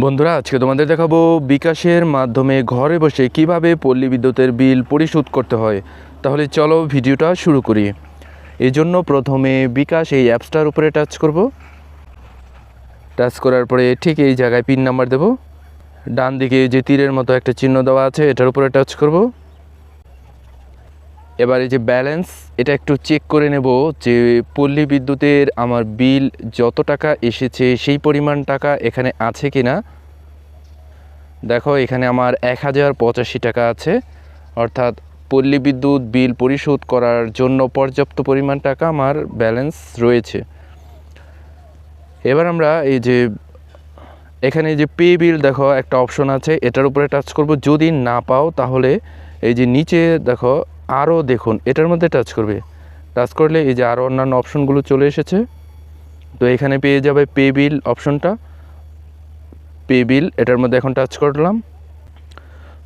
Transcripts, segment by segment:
বন্ধুরা, আজকে তোমাদের দেখাবো বিকাশের মাধ্যমে ঘরে বসে কীভাবে পল্লী বিদ্যুতের বিল পরিশোধ করতে হয়। তাহলে চলো ভিডিওটা শুরু করি। এই জন্য প্রথমে বিকাশ এই অ্যাপসটার উপরে টাচ করব। টাচ করার পরে ঠিক এই জায়গায় পিন নাম্বার দেব। ডান দিকে যে তীরের মতো একটা চিহ্ন দেওয়া আছে, এটার উপরে টাচ করব। এবার এই যে ব্যালেন্স এটা একটু চেক করে নেব যে পল্লী বিদ্যুতের আমার বিল যত টাকা এসেছে, সেই পরিমাণ টাকা এখানে আছে কি না দেখো, এখানে আমার এক হাজার পঁচাশি টাকা আছে। অর্থাৎ পল্লী বিদ্যুৎ বিল পরিশোধ করার জন্য পর্যাপ্ত পরিমাণ টাকা আমার ব্যালেন্স রয়েছে। এবার আমরা এই যে, এখানে যে পে বিল দেখো, একটা অপশন আছে। এটার উপরে টাচ করব। যদি না পাও, তাহলে এই যে নিচে, দেখো আরও দেখুন, এটার মধ্যে টাচ করবে। টাচ করলে এই যে আরও অন্যান্য অপশনগুলো চলে এসেছে। তো এখানে পেয়ে যাবে পে বিল অপশনটা পে বিল এটার মধ্যে এখন টাচ করলাম।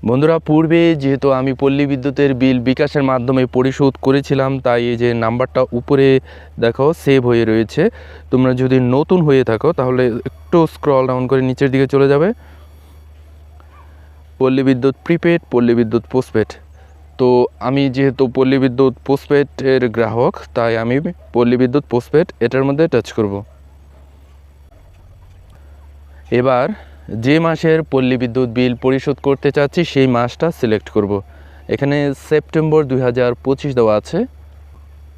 বন্ধুরা, পূর্বে যেহেতু আমি পল্লী বিদ্যুতের বিল বিকাশের মাধ্যমে পরিশোধ করেছিলাম, তাই এই যে নাম্বারটা উপরে দেখো সেভ হয়ে রয়েছে। তোমরা যদি নতুন হয়ে থাকো, তাহলে একটু স্ক্রল ডাউন করে নিচের দিকে চলে যাবে। পল্লী বিদ্যুৎ প্রিপেড পল্লী বিদ্যুৎ পোস্টপেড তো আমি যেহেতু পল্লী বিদ্যুৎ পোস্টপেডের গ্রাহক, তাই আমি পল্লী বিদ্যুৎ পোস্টপেড এটার মধ্যে টাচ করব। এবার যে মাসের পল্লী বিদ্যুৎ বিল পরিশোধ করতে চাচ্ছি, সেই মাসটা সিলেক্ট করব। এখানে সেপ্টেম্বর দুই হাজার পঁচিশ দেওয়া আছে।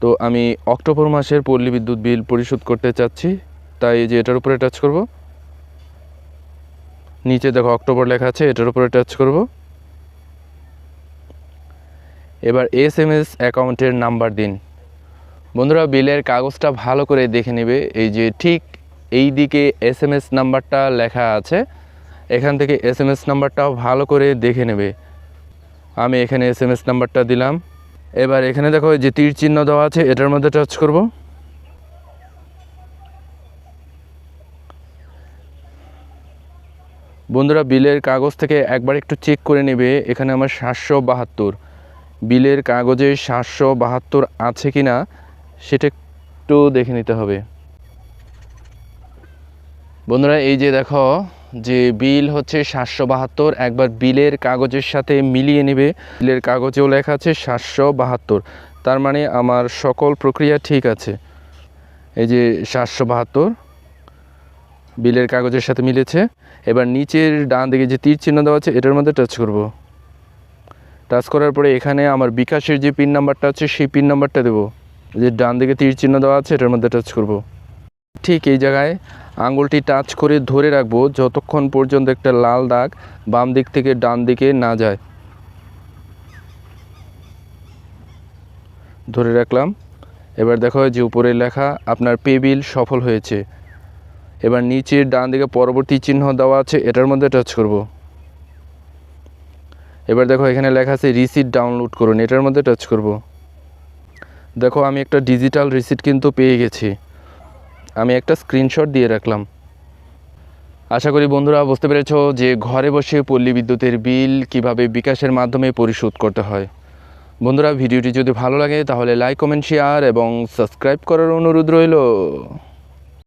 তো আমি অক্টোবর মাসের পল্লী বিদ্যুৎ বিল পরিশোধ করতে চাচ্ছি, তাই যে এটার উপরে টাচ করব। নিচে দেখো অক্টোবর লেখা আছে, এটার উপরে টাচ করব। এবার এস এম এস অ্যাকাউন্টের নাম্বার দিন। বন্ধুরা, বিলের কাগজটা ভালো করে দেখে নেবে। এই যে ঠিক এই দিকে এস এম এস নাম্বারটা লেখা আছে। এখান থেকে এস এম এস নাম্বারটাও ভালো করে দেখে নেবে। আমি এখানে এস এম এস নাম্বারটা দিলাম। এবার এখানে দেখো যে তীর চিহ্ন দেওয়া আছে, এটার মধ্যে টাচ করব। বন্ধুরা, বিলের কাগজ থেকে একবার একটু চেক করে নেবে। এখানে আমার সাতশো বাহাত্তর। বিলের কাগজে সাতশো বাহাত্তর আছে কি না, সেটা একটু দেখে নিতে হবে। বন্ধুরা, এই যে দেখো, যে বিল হচ্ছে সাতশো বাহাত্তর, একবার বিলের কাগজের সাথে মিলিয়ে নেবে। বিলের কাগজেও লেখা আছে সাতশো বাহাত্তর, তার মানে আমার সকল প্রক্রিয়া ঠিক আছে। এই যে সাতশো বাহাত্তর বিলের কাগজের সাথে মিলেছে। এবার নিচের ডান দিকে যে তীর চিহ্ন দেওয়া আছে, এটার মধ্যে টাচ করব। টাচ করার পরে এখানে আমার বিকাশের যে পিন নাম্বারটা আছে, সেই পিন নাম্বারটা দেবো। যে ডান দিকে তীর চিহ্ন দেওয়া আছে, এটার মধ্যে টাচ করব। ঠিক এই জায়গায় আঙুলটি টাচ করে ধরে রাখব, যতক্ষণ পর্যন্ত একটা লাল দাগ বাম দিক থেকে ডান দিকে না যায়। ধরে রাখলাম। এবার দেখো যে উপরে লেখা, আপনার পে বিল সফল হয়েছে। এবার নিচের ডান দিকে পরবর্তী চিহ্ন দেওয়া আছে, এটার মধ্যে টাচ করব। এবার দেখো এখানে লেখা আছে রিসিট ডাউনলোড করুন। এটার মধ্যে টাচ করব। দেখো আমি একটা ডিজিটাল রিসিট কিন্তু পেয়ে গেছি। আমি একটা স্ক্রিনশট দিয়ে রাখলাম। আশা করি বন্ধুরা বুঝতে পেরেছ যে ঘরে বসে পল্লী বিদ্যুতের বিল কীভাবে বিকাশের মাধ্যমে পরিশোধ করতে হয়। বন্ধুরা, ভিডিওটি যদি ভালো লাগে তাহলে লাইক কমেন্ট শেয়ার এবং সাবস্ক্রাইব করার অনুরোধ রইল।